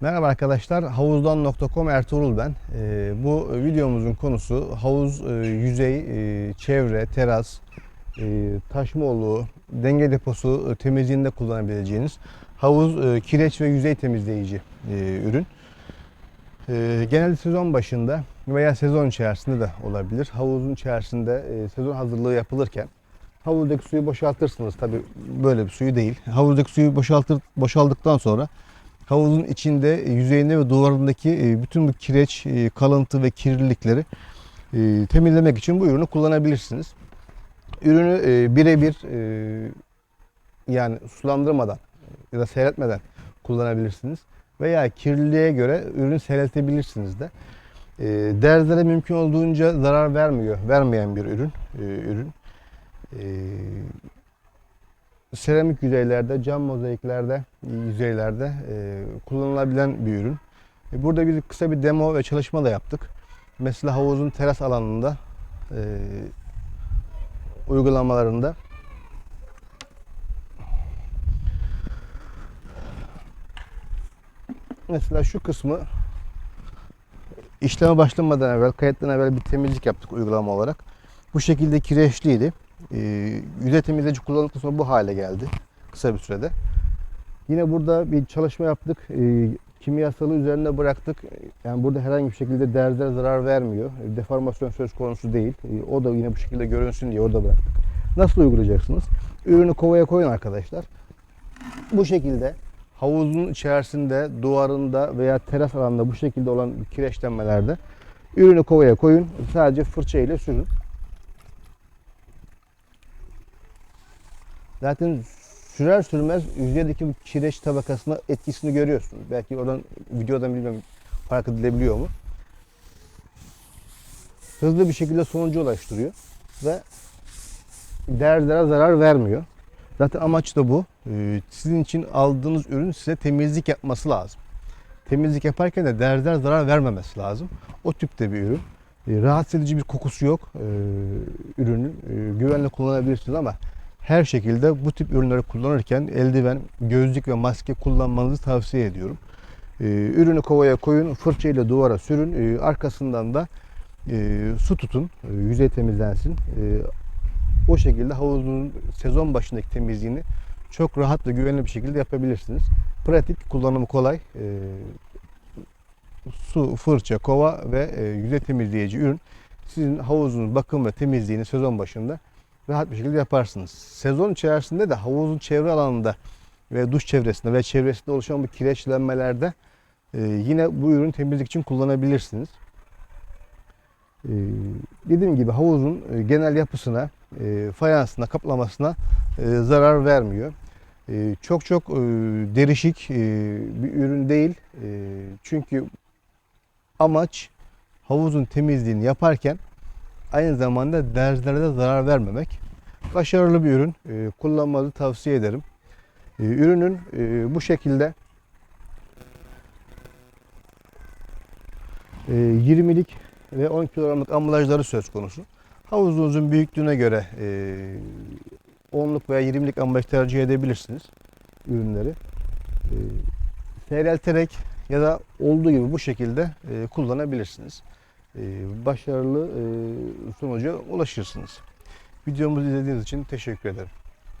Merhaba arkadaşlar, havuzdan.com Ertuğrul ben. Ee, bu videomuzun konusu havuz e, yüzey, e, çevre, teras, e, denge deposu e, temizliğinde kullanabileceğiniz havuz e, kireç ve yüzey temizleyici ürün. Genelde sezon başında veya sezon içerisinde de olabilir. Havuzun içerisinde sezon hazırlığı yapılırken havuzdaki suyu boşaltırsınız. Tabi böyle bir suyu değil. Havuzdaki suyu boşaltır, boşaldıktan sonra havuzun içinde, yüzeyinde ve duvarındaki e, bütün bu kireç, e, kalıntı ve kirlilikleri e, temizlemek için bu ürünü kullanabilirsiniz. Ürünü e, birebir e, yani sulandırmadan ya da seyretmeden kullanabilirsiniz. Veya kirliliğe göre ürünü seyreltebilirsiniz de. E, derzlere mümkün olduğunca zarar vermiyor, vermeyen bir ürün. e, ürün. E, seramik yüzeylerde, cam mozaiklerde, yüzeylerde e, kullanılabilen bir ürün. E, burada bir kısa bir demo ve çalışma da yaptık. Mesela havuzun teras alanında e, uygulamalarında mesela şu kısmı işleme başlamadan evvel, kayıttan evvel bir temizlik yaptık uygulama olarak. Bu şekilde kireçliydi. E, yüzey temizleyici kullanıldıktan sonra bu hale geldi kısa bir sürede. Yine burada bir çalışma yaptık. E, kimyasalı üzerine bıraktık. Yani burada herhangi bir şekilde derzler zarar vermiyor. E, deformasyon söz konusu değil. E, o da yine bu şekilde görünsün diye orada bıraktık. Nasıl uygulayacaksınız? Ürünü kovaya koyun arkadaşlar. Bu şekilde havuzun içerisinde, duvarında veya teras alanında bu şekilde olan kireçlenmelerde ürünü kovaya koyun. Sadece fırça ile sürün. Zaten sürer sürmez yüzeydeki bu kireç tabakasına etkisini görüyorsunuz. Belki oradan videodan bilmiyorum fark edilebiliyor mu? Hızlı bir şekilde sonuca ulaştırıyor ve derzlere zarar vermiyor. Zaten amaç da bu. Ee, Sizin için aldığınız ürün size temizlik yapması lazım. Temizlik yaparken de derzler zarar vermemesi lazım. O tipte bir ürün. Ee, Rahatsız edici bir kokusu yok ee, ürünün. Güvenle kullanabilirsiniz ama her şekilde bu tip ürünleri kullanırken eldiven, gözlük ve maske kullanmanızı tavsiye ediyorum. Ee, ürünü kovaya koyun, fırça ile duvara sürün, ee, arkasından da e, su tutun, e, yüzey temizlensin. E, o şekilde havuzun sezon başındaki temizliğini çok rahat ve güvenli bir şekilde yapabilirsiniz. Pratik, kullanımı kolay. Su, fırça, kova ve e, yüzey temizleyici ürün sizin havuzunun bakım ve temizliğini sezon başında rahat bir şekilde yaparsınız. Sezon içerisinde de havuzun çevre alanında ve duş çevresinde ve çevresinde oluşan bu kireçlenmelerde e, yine bu ürün temizlik için kullanabilirsiniz. E, dediğim gibi havuzun e, genel yapısına, fayansına, kaplamasına zarar vermiyor. Çok çok derişik bir ürün değil. Çünkü amaç havuzun temizliğini yaparken aynı zamanda derzlere de zarar vermemek. Başarılı bir ürün. E, kullanmanızı tavsiye ederim. E, ürünün e, bu şekilde e, 20'lik ve 10 kilogramlık ambalajları söz konusu. Havuzunuzun büyüklüğüne göre e, 10'luk veya 20'lik ambalaj tercih edebilirsiniz ürünleri. E, seyrelterek ya da olduğu gibi bu şekilde e, kullanabilirsiniz. E, başarılı e, sonuca ulaşırsınız. Videomuzu izlediğiniz için teşekkür ederim.